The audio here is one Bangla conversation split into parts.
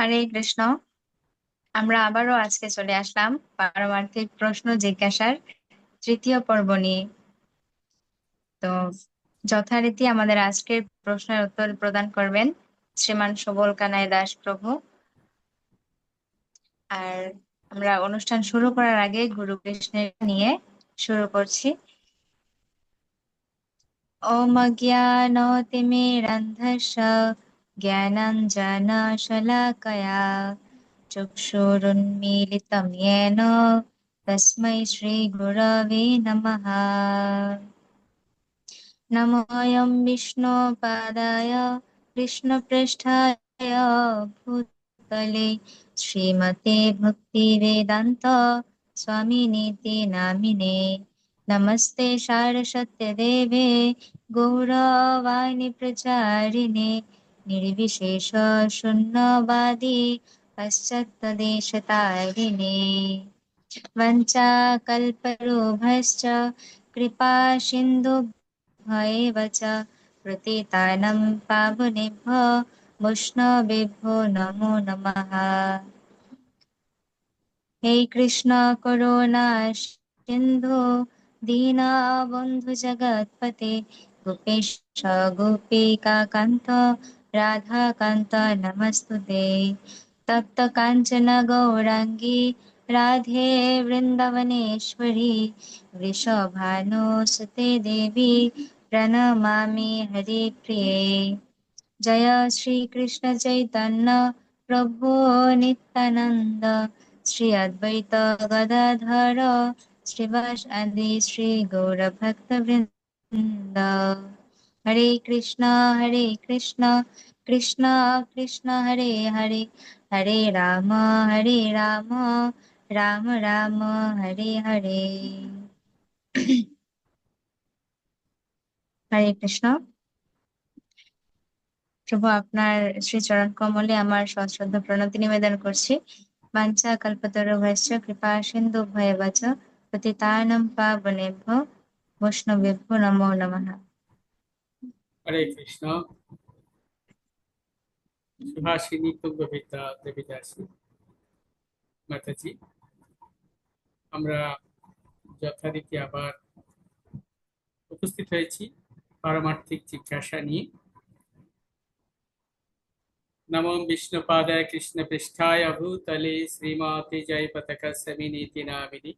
হরে কৃষ্ণ। আমরা আবারও আজকে চলে আসলাম পারমার্থিক প্রশ্ন জিজ্ঞাসার তৃতীয় পর্ব নিয়ে। তো যথারীতি আমাদের আজকের প্রশ্নের উত্তর প্রদান করবেন শ্রীমান সবল কানাই দাস প্রভু। আর আমরা অনুষ্ঠান শুরু করার আগে গুরু কৃষ্ণের নিয়ে শুরু করছি। ওম জ্ঞানতিমিরন্ধস্য ज्ञानाञ्जनशलाकया चक्षुरुन्मीलितं येन तस्मै श्रीगुरवे नमः। नमोऽयं विष्णुपादाय, कृष्णपृष्ठाय, भूतले श्रीमते भक्तिवेदान्त स्वामिनीति नामिने। नमस्ते सारसत्यदेवे गौरवाणि प्रचारिणे निर्विशेष शून्यवादी पश्चात्तदेशतारिणे वञ्चाकल्परूभश्च कृपा सिन्धुभ्येव च प्रतितानं पावनेभ्यो वैष्णवेभ्यो नमो नमः हे कृष्ण करुणा सिन्धु दीनबन्धु जगत्पते गोपेश गोपिकान्त राधाकान्त नमस्तुते तप्तकाञ्चन गौराङ्गी राधे वृन्दवनेश्वरी वृषभानुसुते देवी प्रणमामि हरिप्रिये जय श्रीकृष्ण चैतन्य प्रभो नित्यानन्द श्री अद्वैत गदाधर श्रीवास आदि श्री गौरभक्तवृन्द হরে কৃষ্ণ হরে কৃষ্ণ কৃষ্ণ কৃষ্ণ, হরে হরে হরে রাম হরে রাম রাম রাম, হরে হরে। হরে কৃষ্ণ। শুভ আপনার শ্রীচরণ কমলে আমার সশ্রদ্ধ প্রণতি নিবেদন করছি। বাঞ্চা কল্পতর ভয়স কৃপা, সিন্ধু, ভয় বাচ পতিতানম পাবনেভ্য বৈষ্ণবেভ্য, নমো নমঃ। হরে কৃষ্ণ। সুভাষিনী তুঙ্গবিদ্যা দেবীদাসী। মাতাজি, আমরা যথারীতি আবার উপস্থিত হয়েছি পারমার্থিক জিজ্ঞাসা নিয়ে। নমো বিষ্ণুপাদায় কৃষ্ণ পৃষ্ঠায় ভূতলে শ্রীমতি জয় পতাকা সমিনীতি নামিনী।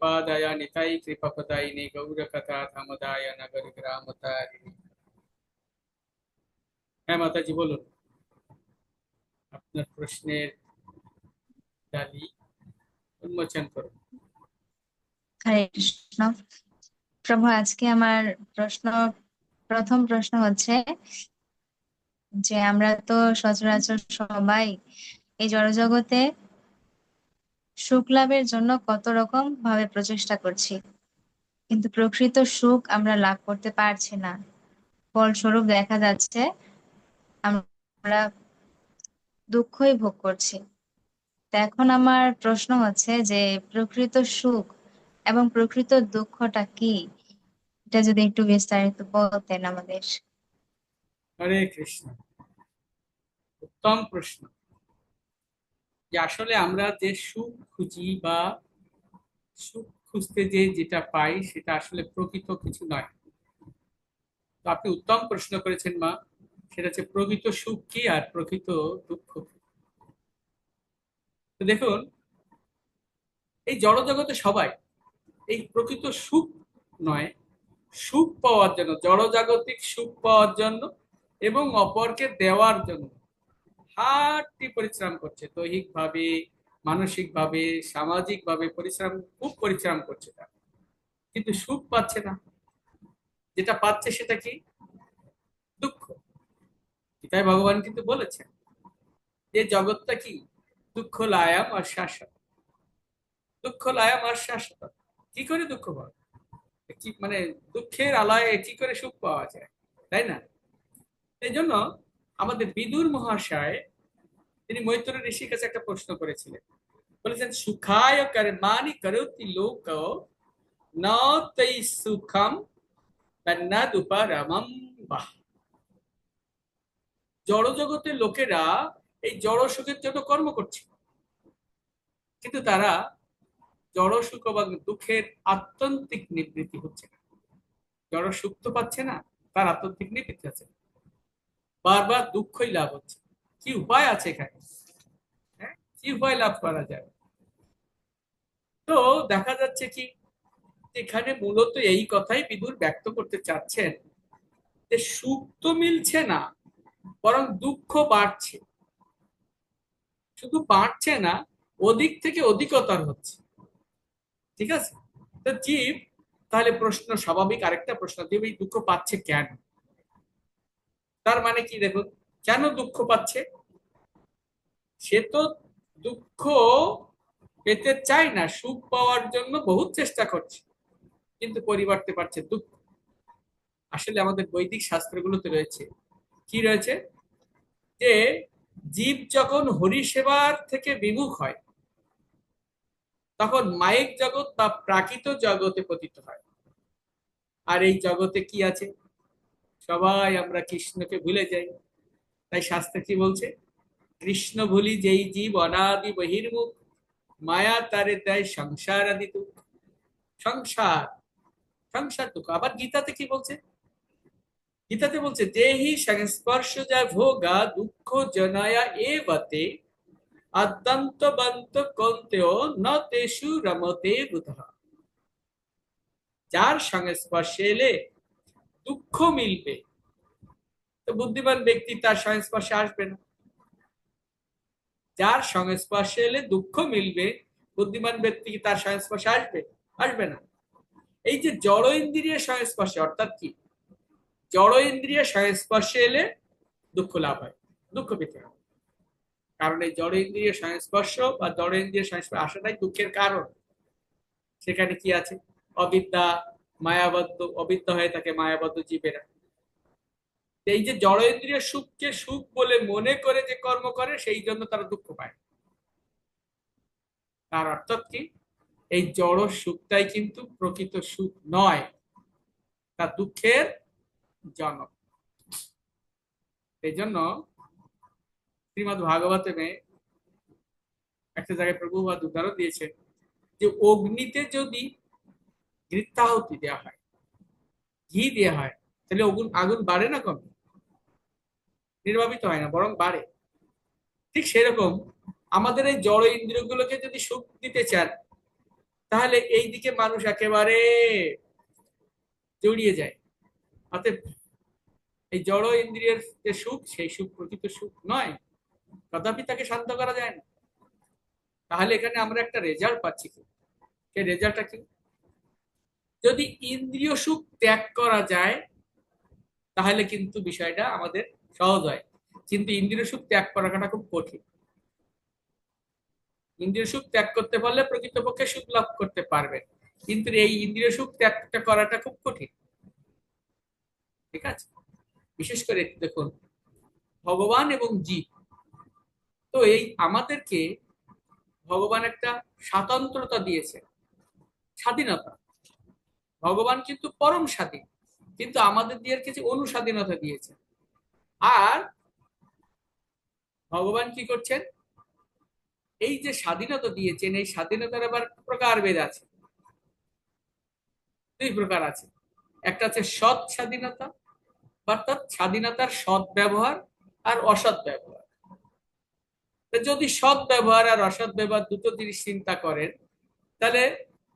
পাদায় নিতাই কৃপপদায়িনী গৌরকথা থামদায় নগর গ্রাম তারিণী হ্যাঁ মাতাজি, বলুন। আপনার প্রশ্নের ডালি উন্মোচন করুন। হরে কৃষ্ণ। প্রভু, আজকে আমার প্রশ্ন, প্রথম প্রশ্ন হচ্ছে যে আমরা তো সচরাচর সবাই এই জড়জগতে সুখ লাভের জন্য কত রকম ভাবে প্রচেষ্টা করছি। কিন্তু প্রকৃত সুখ আমরা লাভ করতে পারছি না। ফলস্বরূপ দেখা যাচ্ছে, আমরা দুঃখই ভোগ করছি। এখন আমার প্রশ্ন হচ্ছে যে, প্রকৃত সুখ এবং প্রকৃত দুঃখটা কি? এটা যদি একটু বিস্তারিত বলতেন আমাদের। হরে কৃষ্ণ। উত্তম প্রশ্ন। যে আসলে আমরা যে সুখ খুঁজি বা সুখ খুঁজতে যে যেটা পাই সেটা আসলে প্রকৃত কিছু নয়। তো আপনি উত্তম প্রশ্ন করেছেন, মা, সেটা হচ্ছে প্রকৃত সুখ কি আর প্রকৃত দুঃখ তো দেখুন, এই জড়জগতে সবাই, এই প্রকৃত সুখ নয়, সুখ পাওয়ার জন্য, জড়জাগতিক সুখ পাওয়ার জন্য এবং অপরকে দেওয়ার জন্য। হাটটি পরিশ্রম করছে দৈহিক ভাবে মানসিক ভাবে সামাজিক ভাবে পরিশ্রম, খুব পরিশ্রম করছে তারা। কিন্তু সুখ পাচ্ছে না। যেটা পাচ্ছে সেটা কি? দুঃখ। তাই ভগবান কিন্তু বলেছেন যে জগৎটা কি? দুঃখ লায়াম আর শাশ্বত। দুঃখ লায়াম আর শাশ্বত। কি করে দুঃখ পাওয়া কি মানে দুঃখের আলয়ে কি করে সুখ পাওয়া যায়? তাই না? এই জন্য আমাদের বিদুর মহাশয়, তিনি মৈত্র ঋষির কাছে একটা প্রশ্ন করেছিলেন। বলেছেন, সুখায় কর্মানি করতি লোক, ন তৈ সুখম তন্নাদুপারমম বাহ। জড়জগতের লোকেরা এই জড় সুখের জন্য কর্ম করছে। কিন্তু তারা জড় সুখ এবং দুঃখের আত্যন্তিক নিবৃত্তি হচ্ছে না। জড় সুখ তো পাচ্ছে না, তার আত্যন্তিক নিবৃত্তি আছে বারবার দুঃখই লাভ হচ্ছে। কি উপায় আছে এখানে? হ্যাঁ? কি উপায় লাভ করা যায়? তো দেখা যাচ্ছে কি, এখানে মূলত এই কথাই বিদুর ব্যক্ত করতে চাচ্ছেন যে সুখ তো মিলছে না, বরং দুঃখ বাড়ছে। শুধু বাড়ছে না, অধিক থেকে অধিকতর হচ্ছে। ঠিক আছে? তো জীব, তাহলে প্রশ্ন স্বাভাবিক আরেকটা প্রশ্ন জীব এই দুঃখ পাচ্ছে কেন? তার মানে কি দেখুন, কেন দুঃখ পাচ্ছে? সে তো দুঃখ পেতে চায় না, সুখ পাওয়ার জন্য বহুত চেষ্টা করছে, কিন্তু পরিবর্তে পারছে দুঃখ। আসলে আমাদের বৈদিক শাস্ত্রগুলোতে রয়েছে। কি রয়েছে? যে জীব যখন হরিসেবার থেকে বিমুখ হয়, তখন মায়িক জগৎ বা প্রাকৃত জগতে পতিত হয়। আর এই জগতে কি আছে? সবাই আমরা কৃষ্ণকে ভুলে যাই। তাই শাস্ত্রে কি বলছে, কৃষ্ণ ভুলি যেই জীব অনাদি বহির্মুখ, মায়া তারে দেয় সংসার আদি দুঃখ। সংসার সংসার দুঃখ। আবার গীতাতে কি বলছে? গীতাতে বলছে, দেহি সংস্পর্শ যা ভোগা দুঃখ জনায়া এ বতে আদ্যন্ত বন্ত কন্তেও ন তেষু রমতে বুধা। যার সংস্পর্শে এলে দুঃখ মিলবে। তো বুদ্ধিমান ব্যক্তি তার সংস্পর্শে আসবে না। যার সংস্পর্শে এলে দুঃখ মিলবে, বুদ্ধিমান ব্যক্তি তার সংস্পর্শে আসবে আসবে না। এই যে জড় ইন্দ্রিয়ের সংস্পর্শে, অর্থাৎ কি? জড় ইন্দ্রিয় সংস্পর্শে এলে দুঃখ লাভ হয়, দুঃখ পেতে হয়। কারণ এই জড় ইন্দ্রিয় সংস্পর্শ বা জড় ইন্দ্রিয় সংস্পর্শ আসাটাই দুঃখের কারণ। সেখানে কি আছে? অবিদ্যা মায়াবদ্ধ অবিদ্যা হয়ে থাকে মায়াবদ্ধ জীবেরা এই যে জড় ইন্দ্রিয় সুখকে সুখ বলে মনে করে যে কর্ম করে, সেই জন্য তারা দুঃখ পায়। তার অর্থাৎ কি? এই জড় সুখটাই কিন্তু প্রকৃত সুখ নয়, তা দুঃখের জনক। এই জন্য শ্রীমদ ভাগবতে একটা জায়গায় প্রভুবাদ উদাহরণ দিয়েছে যে, অগ্নিতে যদি গৃত্তাহুতি দেওয়া হয়। ঘি দেওয়া হয়। তাহলে আগুন আগুন বাড়ে না কমে নির্বাপিত হয় না, বরং বাড়ে। ঠিক সেরকম আমাদের এই জড় ইন্দ্রিয়গুলোকে যদি সুখ দিতে চান, তাহলে এই দিকে মানুষ একেবারে জড়িয়ে যায়। অতএব এই জড় ইন্দ্রিয়ের যে সুখ, সেই সুখ প্রকৃত সুখ নয়। কদাপি তাকে শান্ত করা যায় না। তাহলে এখানে আমরা একটা রেজাল্ট পাচ্ছি কি? সেই রেজাল্টটা কি? যদি ইন্দ্রিয় সুখ ত্যাগ করা যায়, তাহলে কিন্তু বিষয়টা আমাদের সহজ হয়। কিন্তু ইন্দ্রিয় সুখ ত্যাগ করাটা খুব কঠিন। ইন্দ্রিয় সুখ ত্যাগ করতে পারলে প্রকৃতপক্ষে সুখ লাভ করতে পারবেন। কিন্তু এই ইন্দ্রিয় সুখ ত্যাগটা করাটা খুব কঠিন। ঠিক আছে? বিশেষ করে দেখুন, ভগবান এবং জীব। তো এই আমাদেরকে ভগবান একটা স্বাতন্ত্রতা দিয়েছে। স্বাধীনতা। ভগবান কিন্তু পরম স্বাধীন, কিন্তু আমাদের দিয়ে কিছু অনুস্বাধীনতা দিয়েছে আর ভগবান কি করছেন? এই যে স্বাধীনতা দিয়েছেন, এই স্বাধীনতার আবার প্রকারভেদ আছে। দুই প্রকার আছে। একটা আছে সৎ স্বাধীনতা অর্থাৎ স্বাধীনতার সৎ ব্যবহার আর অসৎ ব্যবহার। যদি সৎ ব্যবহার আর অসৎ ব্যবহার দুটো জিনিস চিন্তা করেন, তাহলে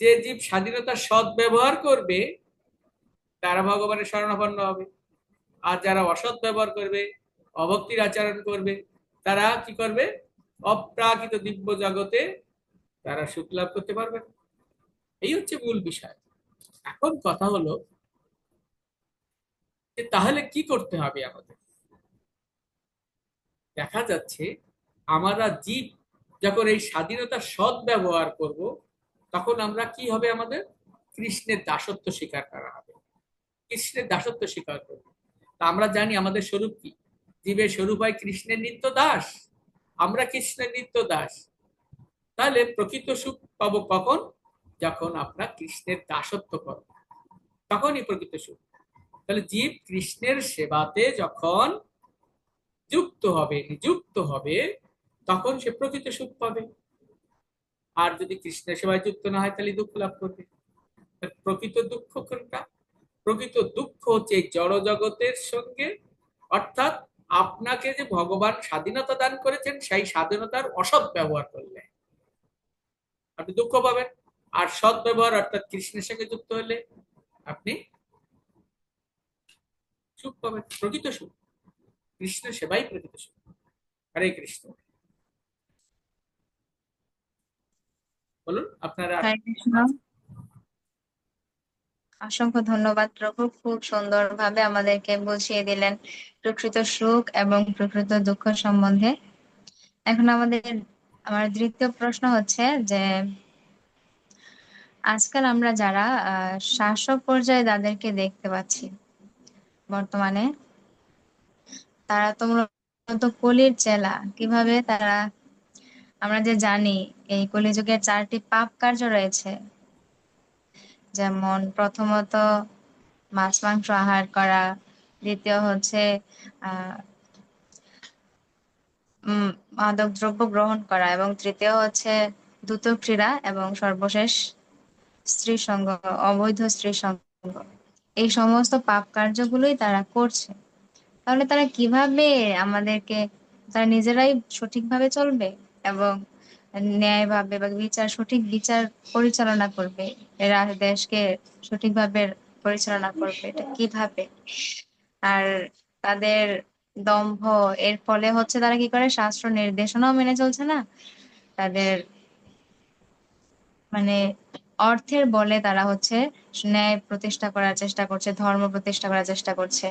যে জীব স্বাধীনতার সৎ ব্যবহার করবে, তারা ভগবানের শরণাপন্ন হবে। আর যারা অসৎ ব্যবহার করবে, অভক্তির আচরণ করবে, তারা কি করবে? অপ্রাকৃত দিব্য জগতে তারা সুখ লাভ করতে পারবে এই হচ্ছে মূল বিষয়। এখন কথা হলো যে তাহলে কি করতে হবে আমাদের? দেখা যাচ্ছে আমরা জীব যখন এই স্বাধীনতার সৎ ব্যবহার করব তখন আমরা কি হবে আমাদের? কৃষ্ণের দাসত্ব স্বীকার করা হবে। কৃষ্ণের দাসত্ব স্বীকার করব। তা আমরা জানি আমাদের স্বরূপ কি? জীবের স্বরূপ হয় কৃষ্ণের নিত্য দাস। আমরা কৃষ্ণের নিত্য দাস। তাহলে প্রকৃত সুখ পাব কখন? যখন আমরা কৃষ্ণের দাসত্ব করব। তখনই প্রকৃত সুখ। তাহলে জীব কৃষ্ণের সেবাতে যখন যুক্ত হবে, নিযুক্ত হবে, তখন সে প্রকৃত সুখ পাবে। আর যদি কৃষ্ণের সেবায় যুক্ত না হয়, তাহলে দুঃখ লাভ করবে। প্রকৃত দুঃখ কোনটা? প্রকৃত দুঃখ হচ্ছে জড় জগতের সঙ্গে, অর্থাৎ আপনাকে যে ভগবান স্বাধীনতা দান করেছেন, সেই স্বাধীনতার অসৎ ব্যবহার করলে। আপনি দুঃখ পাবেন। আর সৎ ব্যবহার, অর্থাৎ কৃষ্ণের সঙ্গে যুক্ত হলে আপনি সুখ পাবেন। প্রকৃত সুখ। কৃষ্ণের সেবাই প্রকৃত সুখ। হরে কৃষ্ণ। বলুন, আপনারা অসংখ্য ধন্যবাদ প্রভু, খুব সুন্দরভাবে আমাদেরকে বুঝিয়ে দিলেন প্রকৃত সুখ এবং প্রকৃত দুঃখ সম্বন্ধে। এখন আমাদের, আমার দ্বিতীয় প্রশ্ন হচ্ছে যে, আজকাল আমরা যারা শাসক পর্যায়ে তাদেরকে দেখতে পাচ্ছি বর্তমানে, তারা তো মূলত কলির চেলা। কীভাবে তারা আমরা যে জানি, এই কলিযুগের চারটি পাপ কার্য রয়েছে। যেমন, প্রথমত, মাছ, মাংস আহার করা। দ্বিতীয় হচ্ছে মাদক দ্রব্য গ্রহণ করা। এবং তৃতীয় হচ্ছে দ্রুত ক্রীড়া এবং সর্বশেষ স্ত্রী সঙ্গ অবৈধ স্ত্রী সঙ্গ এই সমস্ত পাপ কার্যগুলোই তারা করছে। তাহলে তারা কীভাবে আমাদেরকে, তারা নিজেরাই সঠিকভাবে চলবে? এবং ন্যায়ভাবে বা বিচার, সঠিক বিচার পরিচালনা করবে। এরা দেশকে সঠিকভাবে পরিচালনা করবে, এটা কীভাবে? আর তাদের দম্ভ, এর ফলে হচ্ছে তারা কি করে? শাস্ত্র নির্দেশনাও মেনে চলছে না? তাদের মানে অর্থের বলে তারা হচ্ছে ন্যায় প্রতিষ্ঠা করার চেষ্টা করছে, ধর্ম প্রতিষ্ঠা করার চেষ্টা করছে।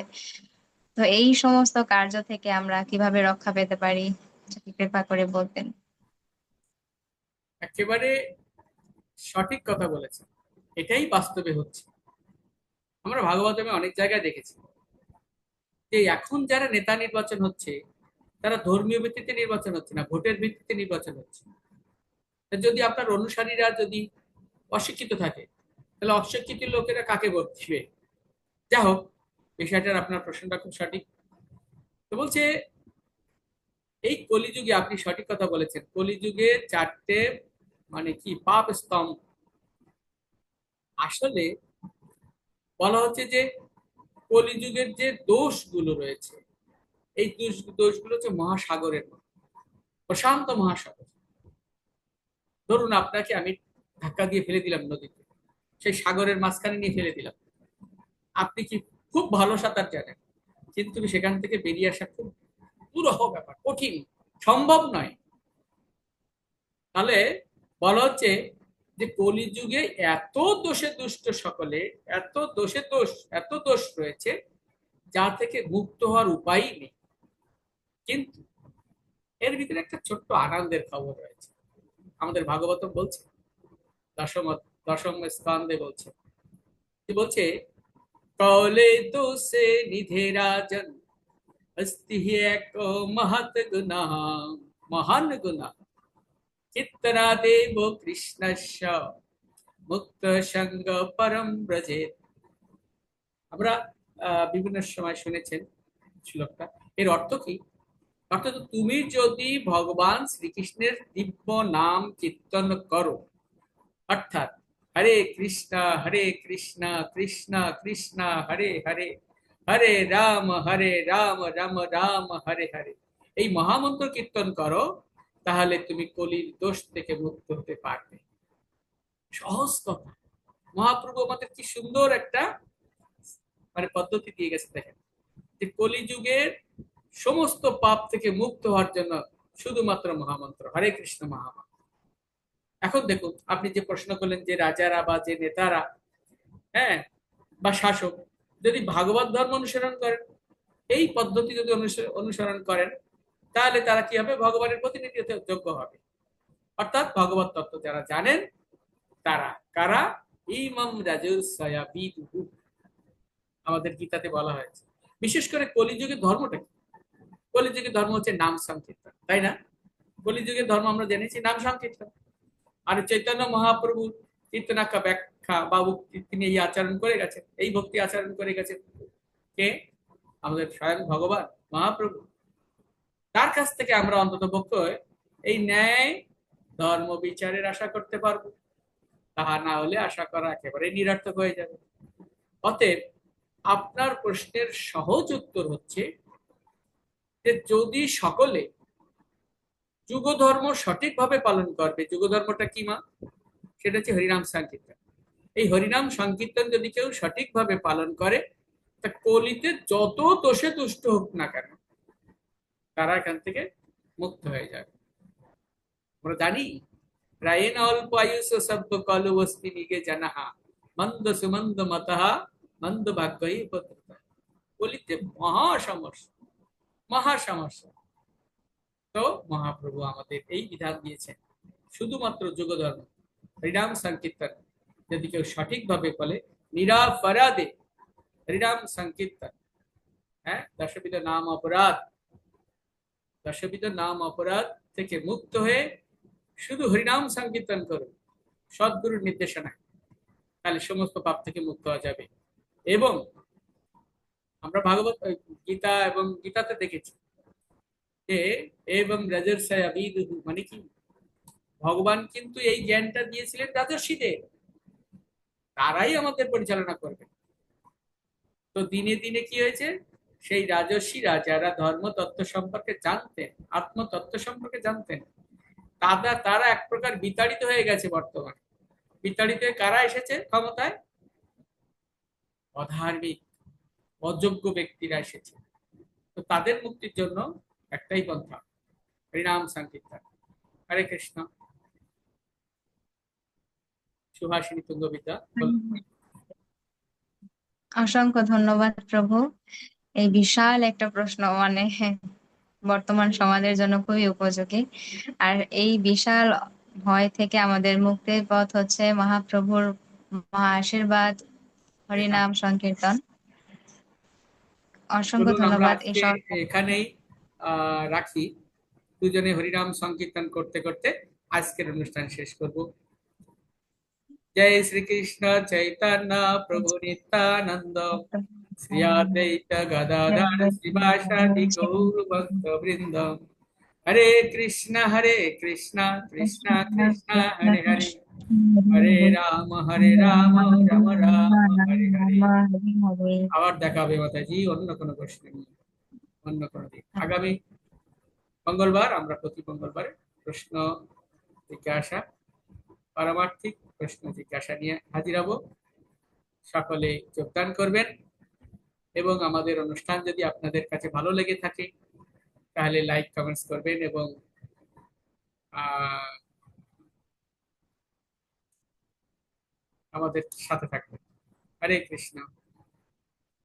তো এই সমস্ত কার্য থেকে আমরা কীভাবে রক্ষা পেতে পারি? কৃপা করে বলতেন। একেবারে সঠিক কথা বলেছে। এটাই বাস্তবে হচ্ছে। আমরা ভাগবতমে অনেক জায়গায় দেখেছি। যে এখন যারা নেতা নির্বাচন হচ্ছে, তারা ধর্মীয় ভিত্তিতে নির্বাচন হচ্ছে না, ভোটের ভিত্তিতে নির্বাচন হচ্ছে। যদি আপনার অনুসারীরা যদি অশিক্ষিত থাকে, তাহলে অশিক্ষিত লোকেরা কাকে ভোট দিবে? যা হোক বিষয়টার আপনার প্রশ্নটা খুব সঠিক। তো বলছে এই কলিযুগে আপনি সঠিক কথা বলেছেন। কলিযুগে চারটে মানে কি পাপ স্তম্ভ। আসলে বলা হচ্ছে যে কলিযুগের যে দোষগুলো রয়েছে, এই দোষ দোষগুলো হচ্ছে মহাসাগরের প্রশান্ত মহাসাগর। ধরুন আপনাকে আমি ধাক্কা দিয়ে ফেলে দিলাম নদীতে। সেই সাগরের মাঝখানে নিয়ে ফেলে দিলাম। আপনি কি খুব ভালো সাঁতার জানেন, কিন্তু সেখান থেকে বেরিয়ে আসা খুব দুরহ ব্যাপার, কঠিন, সম্ভব নয়। তাহলে বলা হচ্ছে যে কলিযুগে এত দোষে দুষ্ট সকলে, এত দোষে দোষ, এত দোষ রয়েছে, যা থেকে মুক্ত হওয়ার উপায়ই নেই। কিন্তু এর ভিতরে একটা ছোট্ট আনন্দের খবর রয়েছে। আমাদের ভাগবত বলছে দশম দশম স্কন্ধে বলছে। বলছে? কলে দোষে নিধে রাজন अस्ति हि एक महत गुना महान गुना चित्तरा देव কৃষ্ণস্য মুক্ত সঙ্গ পরম ব্রজেত আমরা বিভিন্ন সময় শুনেছেন শ্লোকটা এর অর্থ কি অর্থাৎ তুমি যদি ভগবান শ্রীকৃষ্ণের দিব্য নাম কীর্তন করো অর্থাৎ হরে কৃষ্ণ হরে কৃষ্ণ কৃষ্ণ কৃষ্ণ হরে হরে হরে রাম হরে রাম রাম রাম, হরে হরে। এই মহামন্ত্র কীর্তন করো, তাহলে তুমি কলির দোষ থেকে মুক্ত হতে পারবে। সহজ কথা। মহাপ্রভু আমাদের কি সুন্দর একটা মানে পদ্ধতি দিয়ে গেছে, দেখেন। যে কলিযুগের সমস্ত পাপ থেকে মুক্ত হওয়ার জন্য শুধুমাত্র মহামন্ত্র, হরে কৃষ্ণ মহামন্ত্র। এখন দেখুন, আপনি যে প্রশ্ন করলেন যে রাজারা বা যে নেতারা হ্যাঁ বা শাসক যদি ভাগবত ধর্ম অনুসরণ করেন, এই পদ্ধতি যদি অনুসরণ করেন, তাহলে তারা কি হবে? ভগবানের প্রতিনিধি যোগ্য হবে। অর্থাৎ ভগবত তত্ত্ব যারা জানেন, তারা কারা? ইমম বিদু। আমাদের গীতাতে বলা হয়েছে। বিশেষ করে কলিযুগের ধর্মটা কি? কলিযুগের ধর্ম হচ্ছে নাম সংকীর্তন, তাই না? কলিযুগের ধর্ম আমরা জেনেছি, নাম সংকীর্তন। আর চৈতন্য মহাপ্রভু কীর্তনাখ্যা ব্যাখ্যা বা তিনি এই আচরণ করে গেছেন, এই ভক্তি আচরণ করে গেছেন। কে? আমাদের স্বয়ং ভগবান মহাপ্রভু। তার কাছ থেকে আমরা অন্তত পক্ষে এই ন্যায় ধর্ম বিচারের আশা করতে পারব? তাহা না হলে আশা করা একেবারে নিরর্থক হয়ে যাবে। অতএব আপনার প্রশ্নের সহজ উত্তর হচ্ছে যে যদি সকলে যুগ ধর্ম সঠিকভাবে পালন করবে যুগ ধর্মটা কি মা? সেটা হচ্ছে হরিনাম সংকীর্তন। এই হরিনাম সংকীর্তন যদি কেউ সঠিকভাবে পালন করে, তা কলিতে যত দোষে দুষ্ট হোক না কেন, তারা এখান থেকে মুক্ত হয়ে যাবে। আমরা জানি রায়েন অল্প আয়ুষ শব্দ কলু বস্তি নিগে জানাহা, মন্দ সুমন্দ মতহা মন্দ ভাগ্যই পত্রতা কলিতে মহা সমস্যা মহা সমস্যা তো মহাপ্রভু আমাদের এই বিধান দিয়েছেন, শুধুমাত্র যুগ ধর্ম হরিনাম সংকীর্তন। যদি কেউ সঠিকভাবে বলে নিরাপরাধে হরিনাম সংকীর্তন। হ্যাঁ? দশবিধ নাম অপরাধ। দশবিধ নাম অপরাধ থেকে মুক্ত হয়ে শুধু হরিনাম সংকীর্তন করুন। সদ্গুরুর নির্দেশনায় তাহলে সমস্ত পাপ থেকে মুক্ত হওয়া যাবে। এবং আমরা ভাগবত গীতা এবং গীতাতে দেখেছি যে এবং রাজর্ষয় আবিদুহু মানে কি? ভগবান কিন্তু এই জ্ঞানটা দিয়েছিলেন রাজর্ষীদের তারাই আমাদের পরিচালনা করবে। তো দিনে দিনে কি হয়েছে? সেই রাজস্বীরা যারা ধর্ম তত্ত্ব সম্পর্কে জানতেন, আত্মতত্ত্ব সম্পর্কে জানতেন। তারা তারা এক প্রকার বিতাড়িত হয়ে গেছে বর্তমানে। বিতাড়িত কারা এসেছে ক্ষমতায়? অধার্মিক, অযোগ্য ব্যক্তিরা এসেছে। তো তাদের মুক্তির জন্য একটাই পন্থা। হরিনাম সংকীর্তন। হরে কৃষ্ণ। তুঙ্গবিদ্যা। অসংখ্য ধন্যবাদ প্রভু। এই বিশাল একটা প্রশ্ন মানে বর্তমান সমাজের জন্য খুবই উপযোগী। আর এই বিশাল ভয় থেকে আমাদের মুক্তির পথ হচ্ছে মহাপ্রভুর মহা আশীর্বাদ। হরিনাম সংকীর্তন। অসংখ্য ধন্যবাদ এখানেই রাখি। দুজনে হরিনাম সংকীর্তন করতে করতে আজকের অনুষ্ঠান শেষ করব। শ্রীকৃষ্ণ চৈতন্য প্রভু নিত্যানন্দ। শ্রী অদ্বৈত গদাধর শ্রীবাসাদি গৌর ভক্ত বৃন্দ। হরে কৃষ্ণ হরে কৃষ্ণ কৃষ্ণ কৃষ্ণ, হরে হরে। হরে রাম হরে রাম রাম রাম, হরে হরে। আবার দেখা হবে মাতাজি, অন্য কোনো প্রশ্ন নিয়ে অন্য কোনো দিন আগামী মঙ্গলবার আমরা প্রতি মঙ্গলবারে প্রশ্ন জিজ্ঞাসা পারমার্থিক প্রশ্ন জিজ্ঞাসা নিয়ে হাজির হব। সকলে যোগদান করবেন এবং আমাদের অনুষ্ঠান যদি আপনাদের কাছে ভালো লেগে থাকে, তাহলে লাইক কমেন্টস করবেন এবং আমাদের সাথে থাকবেন। হরে কৃষ্ণ।